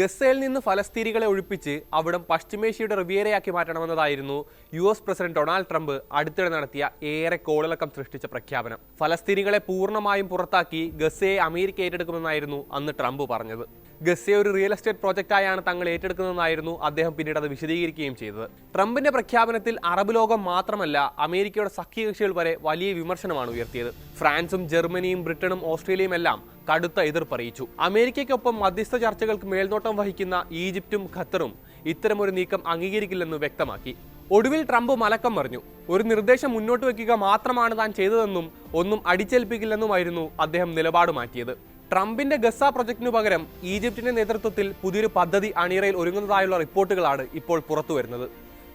ഗസയിൽ നിന്ന് ഫലസ്തീനികളെ ഒഴിപ്പിച്ച് അവിടം പശ്ചിമേഷ്യയുടെ റിവിയറയാക്കി മാറ്റണമെന്നതായിരുന്നു U S president Donald Trump അടുത്തിടെ നടത്തിയ ഏറെ കോളിളക്കം സൃഷ്ടിച്ച പ്രഖ്യാപനം. ഫലസ്തീനികളെ പൂർണമായും പുറത്താക്കി ഗസയെ അമേരിക്ക ഏറ്റെടുക്കുമെന്നായിരുന്നു അന്ന് ട്രംപ് പറഞ്ഞത്. ഗസയെ ഒരു റിയൽ എസ്റ്റേറ്റ് പ്രോജക്റ്റായാണ് തങ്ങൾ ഏറ്റെടുക്കുന്നതെന്നായിരുന്നു അദ്ദേഹം പിന്നീട് അത് വിശദീകരിക്കുകയും ചെയ്തത്. ട്രംപിന്റെ പ്രഖ്യാപനത്തിൽ അറബ് ലോകം മാത്രമല്ല അമേരിക്കയുടെ സഖ്യകക്ഷികൾ വരെ വലിയ വിമർശനമാണ് ഉയർത്തിയത്. ഫ്രാൻസും ജർമ്മനിയും ബ്രിട്ടനും ഓസ്ട്രേലിയയും എല്ലാം കടുത്ത എതിർപ്പറിയിച്ചു അമേരിക്കയ്ക്കൊപ്പം മധ്യസ്ഥ ചർച്ചകൾക്ക് മേൽനോട്ടം വഹിക്കുന്ന ഈജിപ്തും ഖത്തറും ഇത്തരമൊരു നീക്കം അംഗീകരിക്കില്ലെന്ന് വ്യക്തമാക്കി. ഒടുവിൽ ട്രംപ് മലക്കം പറഞ്ഞു ഒരു നിർദ്ദേശം മുന്നോട്ട് വയ്ക്കുക മാത്രമാണ് താൻ ചെയ്തതെന്നും ഒന്നും അടിച്ചേൽപ്പിക്കില്ലെന്നുമായിരുന്നു അദ്ദേഹം നിലപാട് മാറ്റിയത്. ട്രംപിന്റെ ഗസ പ്രൊജക്ടിനു പകരം ഈജിപ്തിന്റെ നേതൃത്വത്തിൽ പുതിയൊരു പദ്ധതി അണിയറയിൽ ഒരുങ്ങുന്നതായുള്ള റിപ്പോർട്ടുകളാണ് ഇപ്പോൾ പുറത്തു വരുന്നത്.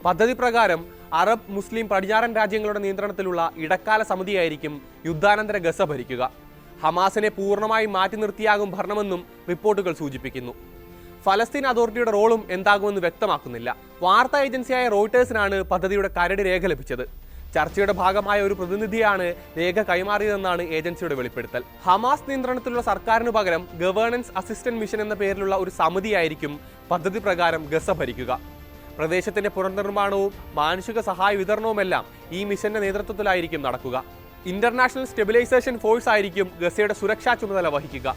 പദ്ധതി പ്രകാരം അറബ് മുസ്ലിം പടിഞ്ഞാറൻ രാജ്യങ്ങളുടെ നിയന്ത്രണത്തിലുള്ള ഇടക്കാല സമിതിയായിരിക്കും യുദ്ധാനന്തര ഗസ ഭരിക്കുക. ഹമാസിനെ പൂർണമായി മാറ്റി നിർത്തിയാകും ഭരണമെന്നും റിപ്പോർട്ടുകൾ സൂചിപ്പിക്കുന്നു. ഫലസ്തീൻ അതോറിറ്റിയുടെ റോളും എന്താകുമെന്ന് വ്യക്തമാക്കുന്നില്ല. വാർത്താ ഏജൻസിയായ റോയിട്ടേഴ്സിനാണ് പദ്ധതിയുടെ കരട് രേഖ ലഭിച്ചത്. ചർച്ചയുടെ ഭാഗമായ ഒരു പ്രതിനിധിയാണ് രേഖ കൈമാറിയതെന്നാണ് ഏജൻസിയുടെ വെളിപ്പെടുത്തൽ. ഹമാസ് നിയന്ത്രണത്തിലുള്ള സർക്കാരിനു പകരം ഗവേണൻസ് അസിസ്റ്റന്റ് മിഷൻ എന്ന പേരിലുള്ള ഒരു സമിതിയായിരിക്കും പദ്ധതി പ്രകാരം ഗസ ഭരിക്കുക. പ്രദേശത്തിന്റെ പുനർനിർമ്മാണവും മാനുഷിക സഹായ വിതരണവുമെല്ലാം ഈ മിഷന്റെ നേതൃത്വത്തിലായിരിക്കും നടക്കുക. ഇന്റർനാഷണൽ സ്റ്റെബിലൈസേഷൻ ഫോഴ്സ് ആയിരിക്കും ഗസയുടെ സുരക്ഷാ ചുമതല വഹിക്കുക.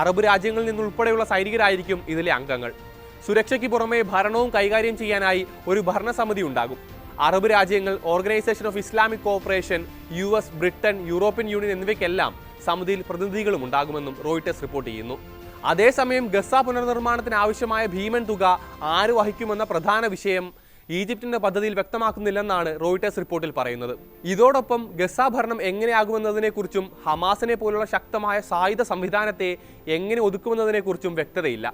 അറബ് രാജ്യങ്ങളിൽ നിന്നുൾപ്പെടെയുള്ള സൈനികരായിരിക്കും ഇതിലെ അംഗങ്ങൾ. സുരക്ഷയ്ക്ക് പുറമെ ഭരണവും കൈകാര്യം ചെയ്യാനായി ഒരു ഭരണസമിതി ഉണ്ടാകും. അറബ് രാജ്യങ്ങൾ Organisation of Islamic Cooperation U S Britain European Union എന്നിവയ്ക്കെല്ലാം സമിതിയിൽ പ്രതിനിധികളും ഉണ്ടാകുമെന്നും റോയിട്ടേഴ്സ് റിപ്പോർട്ട് ചെയ്യുന്നു. അതേസമയം ഗസ പുനർനിർമ്മാണത്തിന് ആവശ്യമായ ഭീമൻ തുക ആര് വഹിക്കുമെന്ന പ്രധാന വിഷയം ഈജിപ്തിന്റെ പദ്ധതിയിൽ വ്യക്തമാക്കുന്നില്ലെന്നാണ് റോയിട്ടേഴ്സ് റിപ്പോർട്ടിൽ പറയുന്നത്. ഇതോടൊപ്പം ഗസ ഭരണം എങ്ങനെയാകുമെന്നതിനെക്കുറിച്ചും ഹമാസിനെ പോലുള്ള ശക്തമായ സായുധ സംവിധാനത്തെ എങ്ങനെ ഒതുക്കുമെന്നതിനെക്കുറിച്ചും വ്യക്തതയില്ല.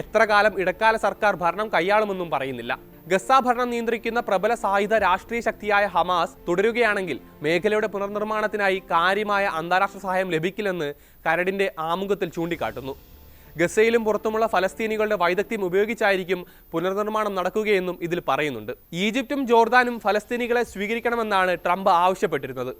എത്ര കാലം ഇടക്കാല സർക്കാർ ഭരണം കൈയാളുമെന്നും പറയുന്നില്ല. ഗസ ഭരണം നിയന്ത്രിക്കുന്ന പ്രബല സായുധ രാഷ്ട്രീയ ശക്തിയായ ഹമാസ് തുടരുകയാണെങ്കിൽ മേഖലയുടെ പുനർനിർമ്മാണത്തിനായി കാര്യമായ അന്താരാഷ്ട്ര സഹായം ലഭിക്കില്ലെന്ന് കരടിന്റെ ആമുഖത്തിൽ ചൂണ്ടിക്കാട്ടുന്നു. ഗസയിലും പുറത്തുമുള്ള ഫലസ്തീനികളുടെ വൈദഗ്ധ്യം ഉപയോഗിച്ചായിരിക്കും പുനർനിർമ്മാണം നടക്കുകയെന്നും ഇതിൽ പറയുന്നുണ്ട്. ഈജിപ്തും ജോർദാനും ഫലസ്തീനികളെ സ്വീകരിക്കണമെന്നാണ് ട്രംപ് ആവശ്യപ്പെട്ടിരുന്നത്.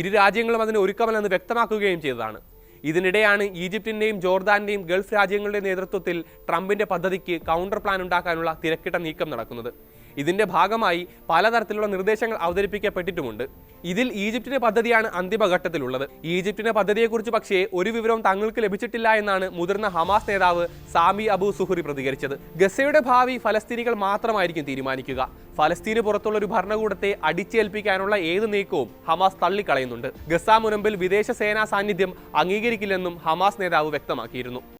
ഇരു രാജ്യങ്ങളും അതിന് ഒരുക്കമല്ലെന്ന് വ്യക്തമാക്കുകയും ചെയ്തതാണ്. ഇതിനിടെയാണ് ഈജിപ്തിന്റെയും ജോർദാന്റെയും ഗൾഫ് രാജ്യങ്ങളുടെ നേതൃത്വത്തിൽ ട്രംപിന്റെ പദ്ധതിക്ക് കൗണ്ടർ പ്ലാൻ ഉണ്ടാക്കാനുള്ള തിരക്കിട്ട നീക്കം നടക്കുന്നത്. ഇതിന്റെ ഭാഗമായി പലതരത്തിലുള്ള നിർദ്ദേശങ്ങൾ അവതരിപ്പിക്കപ്പെട്ടിട്ടുമുണ്ട്. ഇതിൽ ഈജിപ്തിന്റെ പദ്ധതിയാണ് അന്തിമഘട്ടത്തിലുള്ളത്. ഈജിപ്തിന്റെ പദ്ധതിയെക്കുറിച്ച് പക്ഷേ ഒരു വിവരവും തങ്ങൾക്ക് ലഭിച്ചിട്ടില്ല എന്നാണ് മുതിർന്ന ഹമാസ് നേതാവ് സാമി അബു സുഹുറി പ്രതികരിച്ചത്. ഗസയുടെ ഭാവി ഫലസ്തീനികൾ മാത്രമായിരിക്കും തീരുമാനിക്കുക. ഫലസ്തീന് പുറത്തുള്ള ഒരു ഭരണകൂടത്തെ അടിച്ചേൽപ്പിക്കാനുള്ള ഏത് നീക്കവും ഹമാസ് തള്ളിക്കളയുന്നുണ്ട്. ഗസ മുനമ്പിൽ വിദേശ സേനാ സാന്നിധ്യം അംഗീകരിക്കില്ലെന്നും ഹമാസ് നേതാവ് വ്യക്തമാക്കിയിരുന്നു.